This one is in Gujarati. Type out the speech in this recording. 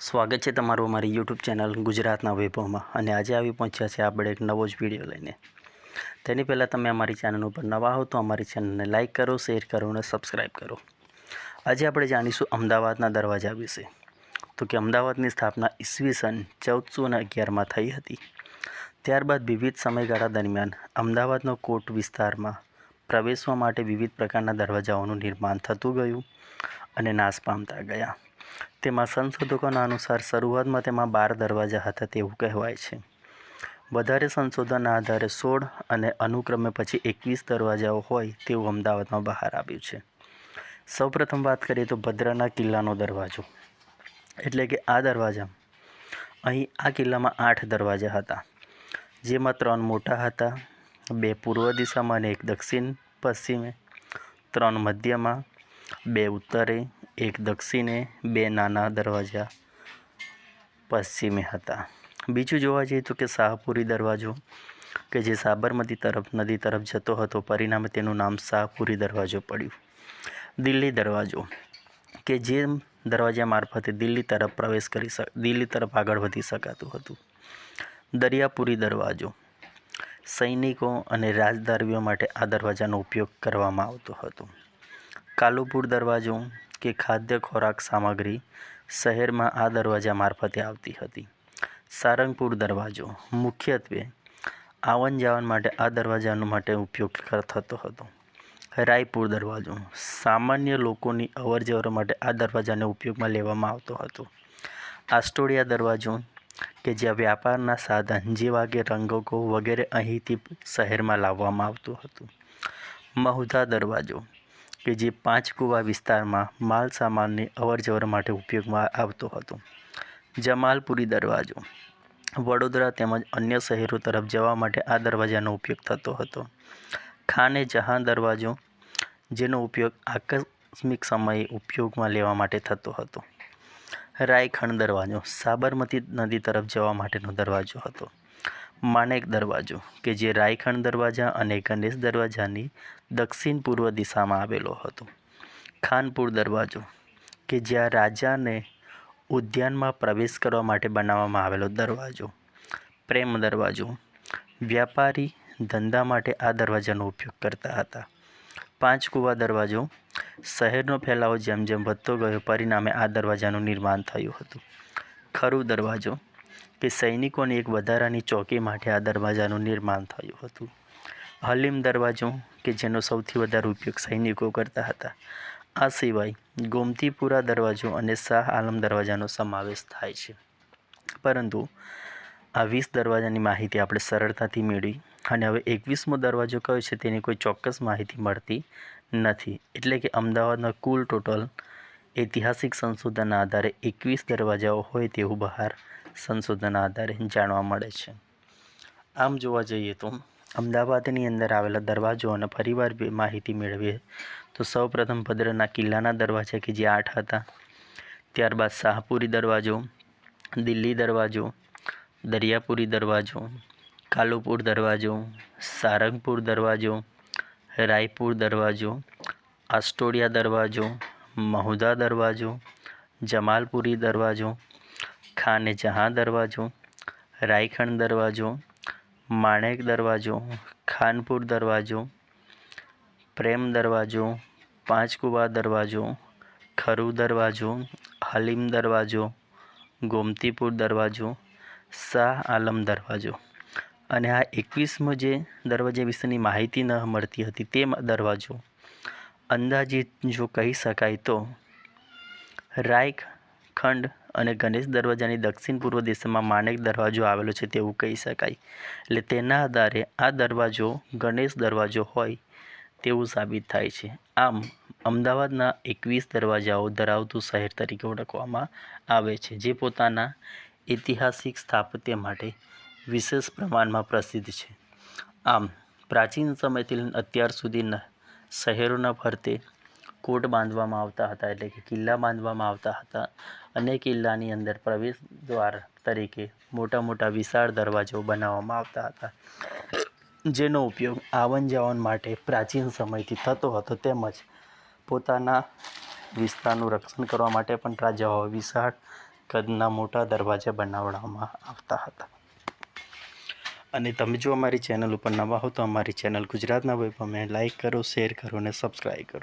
સ્વાગત છે તમારું અમારી યુટ્યુબ ચેનલ ગુજરાતના વૈભવમાં. અને આજે આવી પહોંચ્યા છે આપણે એક નવો જ વીડિયો લઈને. તેની પહેલાં તમે અમારી ચેનલ ઉપર નવા હો તો અમારી ચેનલને લાઇક કરો, શેર કરો અને સબસ્ક્રાઈબ કરો. આજે આપણે જાણીશું અમદાવાદના દરવાજા વિશે. તો કે અમદાવાદની સ્થાપના ઈસવીસન ચૌદસો અને અગિયારમાં થઈ હતી. ત્યારબાદ વિવિધ સમયગાળા દરમિયાન અમદાવાદનો કોટ વિસ્તારમાં પ્રવેશવા માટે વિવિધ પ્રકારના દરવાજાઓનું નિર્માણ થતું ગયું અને નાશ પામતા ગયા. તેમાં સંશોધકોના અનુસાર શરૂઆતમાં તેમાં બાર દરવાજા હતા તેવું કહેવાય છે. વધારે સંશોધનના આધારે સોળ અને અનુક્રમે પછી એકવીસ દરવાજાઓ હોય તેવું અમદાવાદમાં બહાર આવ્યું છે. સૌપ્રથમ વાત કરીએ તો ભદ્રના કિલ્લાનો દરવાજો. એટલે કે આ દરવાજા. અહીં આ કિલ્લામાં આઠ દરવાજા હતા, જેમાં ત્રણ મોટા હતા, બે પૂર્વ દિશામાં અને એક દક્ષિણ પશ્ચિમે ત્રણ મધ્યમાં, બે ઉત્તરે એક દક્ષિણે, બે નાના દરવાજા પશ્ચિમે હતા. બીજું જોવા જઈએ તો કે શાહપુરી દરવાજો, કે જે સાબરમતી તરફ, નદી તરફ જતો હતો, પરિણામે તેનું નામ શાહપુરી દરવાજો પડ્યું. દિલ્હી દરવાજો, કે જે દરવાજા મારફતે દિલ્હી તરફ પ્રવેશ કરી શક, દિલ્હી તરફ આગળ વધી શકાતું હતું. દરિયાપુરી દરવાજો, સૈનિકો અને રાજદારીઓ માટે આ દરવાજાનો ઉપયોગ કરવામાં આવતો હતો. કાલુપુર દરવાજો કે ખાદ્ય ખોરાક સામગ્રી શહેરમાં આ દરવાજા મારફતે આવતી હતી. સારંગપુર દરવાજો મુખ્યત્વે આવન જાવન માટે આ દરવાજાનો માટે ઉપયોગ થતો હતો. રાયપુર દરવાજો સામાન્ય લોકોની અવરજવર માટે આ દરવાજાને ઉપયોગમાં લેવામાં આવતો હતો. આસ્ટોડિયા દરવાજો કે જ્યાં વ્યાપારના સાધન જેવા કે રંગકો વગેરે અહીંથી શહેરમાં લાવવામાં આવતું હતું. મહુધા દરવાજો કે જે પાંચ કુવા વિસ્તારમાં માલ સામાનની અવરજવર માટે ઉપયોગમાં આવતો હતો. જમાલપુરી દરવાજો. વડોદરા તેમજ અન્ય શહેરો તરફ જવા માટે આ દરવાજાનો ઉપયોગ થતો હતો. ખાને જહાં દરવાજો, જેનો ઉપયોગ આકસ્મિક સમયે ઉપયોગમાં લેવા માટે થતો હતો. રાયખણ દરવાજો, સાબરમતી નદી તરફ જવા માટેનો દરવાજો હતો. માનેક દરવાજો, કે જે રાયખણ દરવાજા અને ગણેશ દરવાજાની દક્ષિણ પૂર્વ દિશામાં આવેલો હતો. ખાનપુર દરવાજો, કે જ્યાં રાજાને ઉદ્યાનમાં પ્રવેશ કરવા માટે બનાવવામાં આવેલો દરવાજો. પ્રેમ દરવાજો, વ્યાપારી ધંધા માટે આ દરવાજાનો ઉપયોગ કરતા હતા. પાંચ કુવા દરવાજો, શહેરનો ફેલાવો જેમ જેમ વધતો ગયો, પરિણામે આ દરવાજાનું નિર્માણ થયું હતું. ખરું દરવાજો કે સૈનિકોની એક વધારાની ચોકી માટે આ દરવાજાનું નિર્માણ થયું હતું. હલીમ દરવાજો, કે જેનો સૌથી વધારે ઉપયોગ સૈનિકો કરતા હતા, આ સિવાય ગોમતીપુરા દરવાજો અને શાહ આલમ દરવાજાનો સમાવેશ થાય છે. પરંતુ આ વીસ દરવાજાની માહિતી આપણે સરળતાથી મેળવી અને હવે એકવીસમો દરવાજો કયો છે તેની કોઈ ચોક્કસ માહિતી મળતી નથી. એટલે કે અમદાવાદના કુલ ટોટલ ઐતિહાસિક સંશોધનના આધારે એકવીસ દરવાજાઓ હોય તેવું બહાર સંશોધનના આધારે જાણવા મળે છે. આમ જોવા જઈએ તો, અમદાવાદની અંદર આવેલા દરવાજો અને ફરીવાર બે માહિતી મેળવીએ તો સૌપ્રથમ ભદ્રના કિલ્લાના દરવાજા કે જે આઠ હતા. ત્યારબાદ શાહપુરી દરવાજો, દિલ્હી દરવાજો, દરિયાપુરી દરવાજો, કાલુપુર દરવાજો, સારંગપુર દરવાજો, રાયપુર દરવાજો, આસ્ટોડિયા દરવાજો, મહુદા દરવાજો, જમાલપુરી દરવાજો ખાને જહાં દરવાજો, રાયખણ દરવાજો, માણેક દરવાજો, ખાનપુર દરવાજો, પ્રેમ દરવાજો, પાંચકુવા દરવાજો, ખરુ દરવાજો, હલીમ દરવાજો, ગોમતીપુર દરવાજો, શાહ આલમ દરવાજો. અને આ એકવીસમો જે દરવાજા વિશેની માહિતી ન મળતી હતી તે દરવાજો. અંદાજિત જો કહી શકાય તો, રાયખ ખંડ અને ગણેશ દરવાજાની દક્ષિણ પૂર્વ દિશામાં માણેક દરવાજો આવેલો છે તેવું કહી શકાય. એટલે તેના આધારે આ દરવાજો ગણેશ દરવાજો હોય તેવું સાબિત થાય છે. આમ, અમદાવાદના એકવીસ દરવાજાઓ ધરાવતું શહેર તરીકે ઓળખવામાં આવે છે, જે પોતાના ઐતિહાસિક સ્થાપત્ય માટે વિશેષ પ્રમાણમાં પ્રસિદ્ધ છે. આમ, પ્રાચીન સમયથી અત્યાર સુધીના શહેરોના ફરતે કોટ બાંધવામાં આવતા હતા એટલે કે કિલ્લા બાંધવામાં આવતા હતા. અને કિલ્લાની અંદર પ્રવેશ દ્વાર તરીકે મોટા મોટા વિશાળ દરવાજો બનાવવામાં આવતા હતા, જેનો ઉપયોગ આવન જાવન માટે પ્રાચીન સમયથી થતો હતો. તેમજ પોતાના વિસ્તારનું રક્ષણ કરવા માટે પણ રાજાઓ વિશાળ કદના મોટા દરવાજા બનાવવામાં આવતા હતા. અને તમે જો અમારી ચેનલ ઉપર નવા હો તો અમારી ચેનલ ગુજરાતના વૈભવને લાઈક કરો, શેર કરો અને સબસ્ક્રાઈબ કરો.